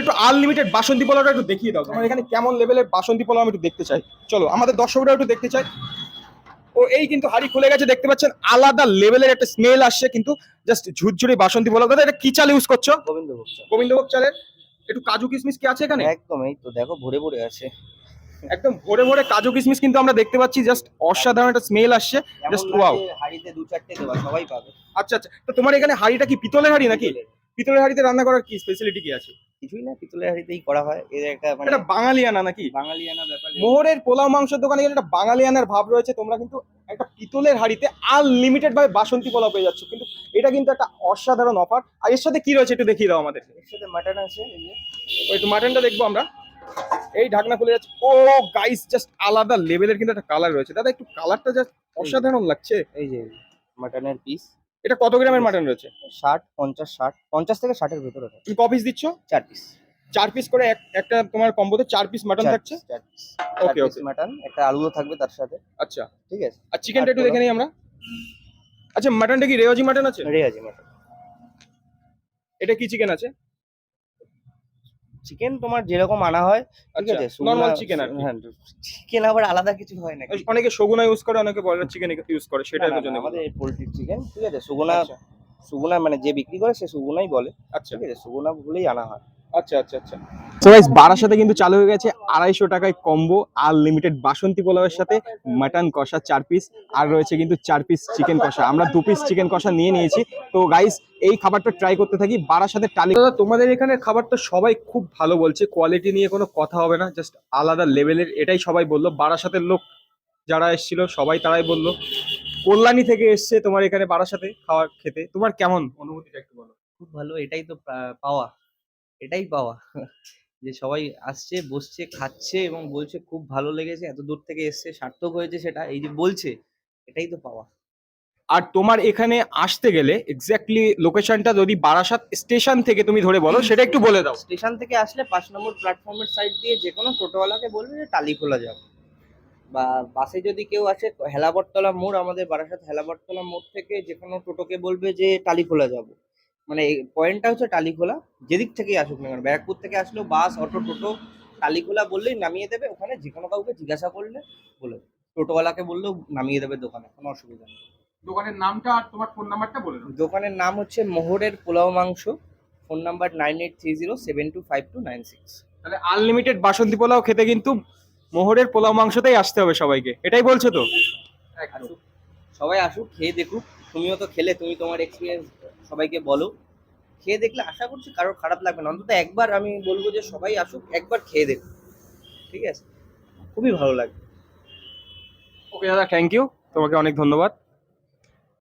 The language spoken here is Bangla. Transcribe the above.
আমাদের একটু আনলিমিটেড বাসন্তী পোলাওটা একটু দেখিয়ে দাও। তোমার এখানে কেমন লেভেলের বাসন্তী পোলাও আমি একটু দেখতে চাই। চলো আমাদের দর্শকরা একটু দেখতে চাই। ও এই কিন্তু হাড়ি খুলে গেছে দেখতে পাচ্ছেন? আলাদা লেভেলের একটা স্মেল আসছে কিন্তু জাস্ট ঝুরঝুরি বাসন্তী পোলাও। দাদা এটা কি চাল ইউজ করছ? গোবিন্দভোগ। গোবিন্দভোগ চালের? একটু কাজু কিশমিশ কি আছে এখানে? একদম এই তো দেখো ভরে ভরে আছে। একদম ভরে ভরে কাজু কিশমিশ কিন্তু আমরা দেখতে পাচ্ছি জাস্ট অসাধারণ একটা স্মেল আসছে। জাস্ট ওয়াও হাঁড়িতে দু চারটে দেওয়া সবাই পাবে। আচ্ছা আচ্ছা। তো তোমার এখানে হাড়িটা কি পিতলের হাড়ি নাকি? পিতলের। হাড়িতে রান্না করার কি স্পেশালিটি কি আছে? কিছুই না পিতলের হাঁড়িতেই করা হয়। এর একটা মানে এটা বাঙালিয়ানা নাকি? বাঙালিয়ানা ব্যাপার। মোহরের পোলাও মাংসের দোকানে গেলে একটা বাঙালিয়ানার ভাব রয়েছে। তোমরা কিন্তু একটা পিতলের হাড়িতে আনলিমিটেড ভাবে বাসন্তী পোলাও পেয়ে যাচ্ছ। কিন্তু এটা কিন্তু একটা অসাধারণ অফার আর এর সাথে কি রয়েছে একটু দেখিয়ে দাও আমাদের। এর সাথে মাটন আছে এই যে। ওই একটু মাটনটা দেখব আমরা। এই ঢাকনা খুলে যাচ্ছে। ও গাইস জাস্ট আলাদা লেভেলের কিন্তু একটা কালার রয়েছে। দাদা একটু কালারটা জাস্ট অসাধারণ লাগছে। এই যে মাটনের পিস এটা কত গ্রামের মাটন রয়েছে? ষাট পঞ্চাশ ষাট পঞ্চাশ থেকে ষাটের ভিতরে তুমি ক পিস দিচ্ছ? চার পিস চার পিস করে এক- একটা তোমার কম্বোতে চার পিস মাটন থাকছে? Okay, okay. মাটন একটা আলুও থাকবে তার সাথে। আচ্ছা। ঠিক আছে। আর চিকেনটা একটু দেখে নিই আমরা। আচ্ছা মাটনটা কি রেওয়াজি মাটন আছে? রেওয়াজি মাটন। এটা কি চিকেন আছে? চিকেন তোমার যেরকম আনা হয় ঠিক আচ্ছা আছে? নরমাল চিকেন আর। হ্যাঁ চিকেন আবার আলাদা কিছু হয় না। অনেকে সগুনা ইউজ করে অনেকে বয়লার চিকেন ইউজ করে সেটা না, না, জন্য আমাদের পোলট্রির চিকেন ঠিক আছে? সুগুনা আচ্ছা। সুগুনা মানে যে বিক্রি করে সে সুগুনাই বলে আচ্ছা। ঠিক আছে? সুগুনা বলেই আনা হয়। আচ্ছা আচ্ছা আচ্ছা। তো গাইস বারাসাতে কিন্তু চালু হয়ে গেছে আড়াইশো টাকায় কম্বো আনলিমিটেড বাসন্তী পোলাওয়ের সাথে মাটন কষা চার পিস আর রয়েছে কিন্তু চার পিস চিকেন কষা। আমরা দু পিস চিকেন কষা নিয়ে নিয়েছি। তো গাইস এই খাবারটা ট্রাই করতে থাকি বারাসাতে টালি তোমাদের এখানে খাবারটা সবাই খুব ভালো বলছে কোয়ালিটি নিয়ে কোনো কথা হবে না জাস্ট আলাদা লেভেলের এটাই সবাই বলল। বারাসাতের লোক যারা এসেছিল সবাই তারাই বলল। কল্যাণী থেকে এসছে তোমার এখানে বারাসাতে খাওয়ার খেতে। তোমার কেমন অনুভূতিটা একটু বলো। খুব ভালো এটাই তো পাওয়া। এটাই পাওয়া। যে সবাই আসছে বসছে খাচ্ছে এবং বলছে খুব ভালো লেগেছে এত দূর থেকে এসছে সার্থক হয়েছে সেটা। এই যে বলছে এটাই তো পাওয়া। আর তোমার এখানে আসতে গেলে এক্স্যাক্টলি লোকেশনটা যদি বারাসাত স্টেশন থেকে তুমি ধরে বলো সেটা একটু বলে দাও। স্টেশন থেকে আসলে পাঁচ নম্বর প্ল্যাটফর্মের সাইড দিয়ে যে কোনো টোটোওয়ালাকে বলবে যে টালি খোলা যাবে বা বাসে যদি কেউ আসে হেলাবরতলা মোড় আমাদের বারাসাত হেলাবরতলা মোড় থেকে যে কোনো টোটোকে বলবে যে টালি খোলা যাব। মানে পয়েন্টটা হচ্ছে টালিখোলা যেদিক থেকেই আসুক না কেন ব্যারাকপুর থেকে আসলেও বাস অটো টোটো টালিখোলা বললেই নামিয়ে দেবে ওখানে যে কোনো কাউকে জিজ্ঞাসা করলে বলে টোটোওয়ালাকে বললেও নামিয়ে দেবে দোকানে কোনো অসুবিধা নেই। দোকানের নামটা আর তোমার ফোন নাম্বারটা বলে দাও। দোকানের নাম হচ্ছে মোহরের পোলাও মাংস phone number nine eight three zero seven two five two nine six তাহলে আনলিমিটেড বাসন্তী পোলাও খেতে কিন্তু মোহরের পোলাও মাংসতেই আসতে হবে সবাইকে এটাই বলছো তো? সবাই আসুক খেয়ে দেখুক তুমিও তো খেলে তুমি তোমার এক্সপিরিয়েন্স সবাইকে বলো। খেয়ে দেখলে আশা করছি কারোর খারাপ লাগবে না। অন্তত একবার আমি বলব যে সবাই আসুক, একবার খেয়ে দেখুক। ঠিক আছে? খুবই ভালো লাগবে। ওকে দাদা থ্যাংক ইউ তোমাকে অনেক ধন্যবাদ।